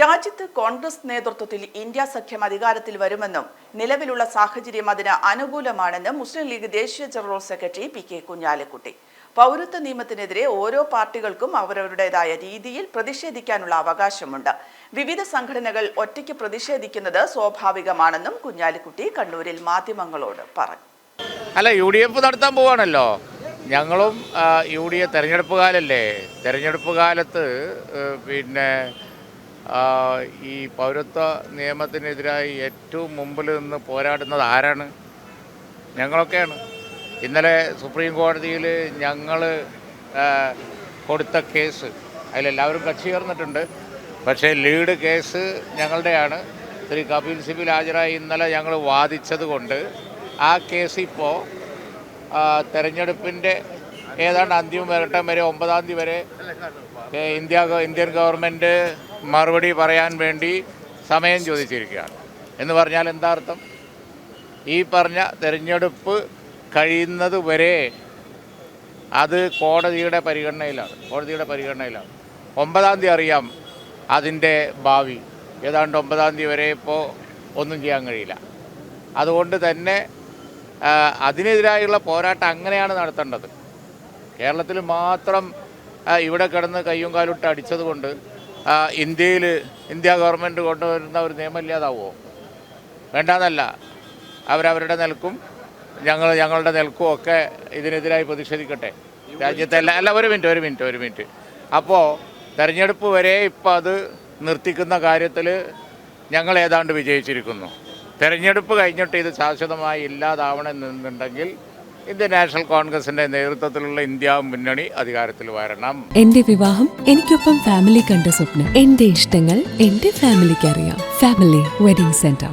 രാജ്യത്ത് കോൺഗ്രസ് നേതൃത്വത്തിൽ ഇന്ത്യ സഖ്യം അധികാരത്തിൽ വരുമെന്നും നിലവിലുള്ള സാഹചര്യം അതിന് അനുകൂലമാണെന്നും മുസ്ലിം ലീഗ് ദേശീയ general secretary P K Kunhalikutty. പൗരത്വ നിയമത്തിനെതിരെ ഓരോ പാർട്ടികൾക്കും അവരവരുടേതായ രീതിയിൽ പ്രതിഷേധിക്കാനുള്ള അവകാശമുണ്ട്. വിവിധ സംഘടനകൾ ഒറ്റയ്ക്ക് പ്രതിഷേധിക്കുന്നത് സ്വാഭാവികമാണെന്നും കുഞ്ഞാലിക്കുട്ടി കണ്ണൂരിൽ മാധ്യമങ്ങളോട് പറഞ്ഞു. അല്ല യു ഡി എഫ് നടത്താൻ പോവാണല്ലോ. ഞങ്ങളും യു ഡി എഫ് തെരഞ്ഞെടുപ്പ് കാലല്ലേ. തെരഞ്ഞെടുപ്പ് കാലത്ത് പിന്നെ ഈ പൗരത്വ നിയമത്തിനെതിരായി ഏറ്റവും മുമ്പിൽ നിന്ന് പോരാടുന്നത് ആരാണ്? ഞങ്ങളൊക്കെയാണ്. ഇന്നലെ സുപ്രീം കോടതിയിൽ ഞങ്ങൾ കൊടുത്ത കേസ് അതിലെല്ലാവരും കക്ഷി ചേർന്നിട്ടുണ്ട്. പക്ഷേ ലീഡ് കേസ് ഞങ്ങളുടെയാണ്. ശ്രീ കപിൽ സിബിൽ ഹാജരായി ഇന്നലെ ഞങ്ങൾ വാദിച്ചത് കൊണ്ട് ആ കേസ് ഇപ്പോൾ തെരഞ്ഞെടുപ്പിന്റെ ഏതാണ്ട് അന്തിമ വരട്ടം വരെ ഒമ്പതാം തീയതി വരെ ഇന്ത്യ ഇന്ത്യൻ ഗവൺമെന്റ് മറുപടി പറയാൻ വേണ്ടി സമയം ചോദിച്ചിരിക്കുകയാണ്. എന്ന് പറഞ്ഞാൽ എന്താ അർത്ഥം? ഈ പറഞ്ഞ തെരഞ്ഞെടുപ്പ് കഴിയുന്നത് വരെ അത് കോടതിയുടെ പരിഗണനയിലാണ്. കോടതിയുടെ പരിഗണനയിലാണ്. ഒമ്പതാം തീയതി അറിയാം അതിന്റെ ഭാവി. ഏതാണ്ട് ഒമ്പതാം തീയതി വരെ ഇപ്പോൾ ഒന്നും ചെയ്യാൻ കഴിയില്ല. അതുകൊണ്ട് തന്നെ അതിനെതിരായുള്ള പോരാട്ടം അങ്ങനെയാണ് നടത്തേണ്ടത്. കേരളത്തിൽ മാത്രം ഇവിടെ കിടന്ന് കയ്യും കാലിട്ട് അടിച്ചതുകൊണ്ട് കൊണ്ട് ഇന്ത്യയിൽ ഇന്ത്യ ഗവൺമെന്റ് കൊണ്ടുവരുന്ന ഒരു നിയമം ഇല്ലാതാവുമോ വേണ്ടാന്നല്ല. അവരവരുടെ നിൽക്കും ഞങ്ങൾ ഞങ്ങളുടെ നിൽക്കും ഒക്കെ ഇതിനെതിരായി പ്രതിഷേധിക്കട്ടെ. രാജ്യത്തെ അല്ല അല്ല ഒരു മിനിറ്റ് ഒരു മിനിറ്റ് ഒരു മിനിറ്റ്. അപ്പോൾ തെരഞ്ഞെടുപ്പ് വരെ ഇപ്പോൾ അത് നിർത്തിക്കുന്ന കാര്യത്തിൽ ഞങ്ങൾ ഏതാണ്ട് വിജയിച്ചിരിക്കുന്നു. തെരഞ്ഞെടുപ്പ് കഴിഞ്ഞിട്ട് ഇത് ശാശ്വതമായി ഇല്ലാതാവണമെന്നുണ്ടെങ്കിൽ ഇന്ത്യൻ നാഷണൽ കോൺഗ്രസിന്റെ നേതൃത്വത്തിലുള്ള ഇന്ത്യ മുന്നണി അധികാരത്തിൽ വരണം. എന്റെ വിവാഹം എനിക്കൊപ്പം ഫാമിലി കണ്ട സ്വപ്നം എന്റെ ഇഷ്ടങ്ങൾ എന്റെ ഫാമിലിക്ക് അറിയാം. Family wedding centre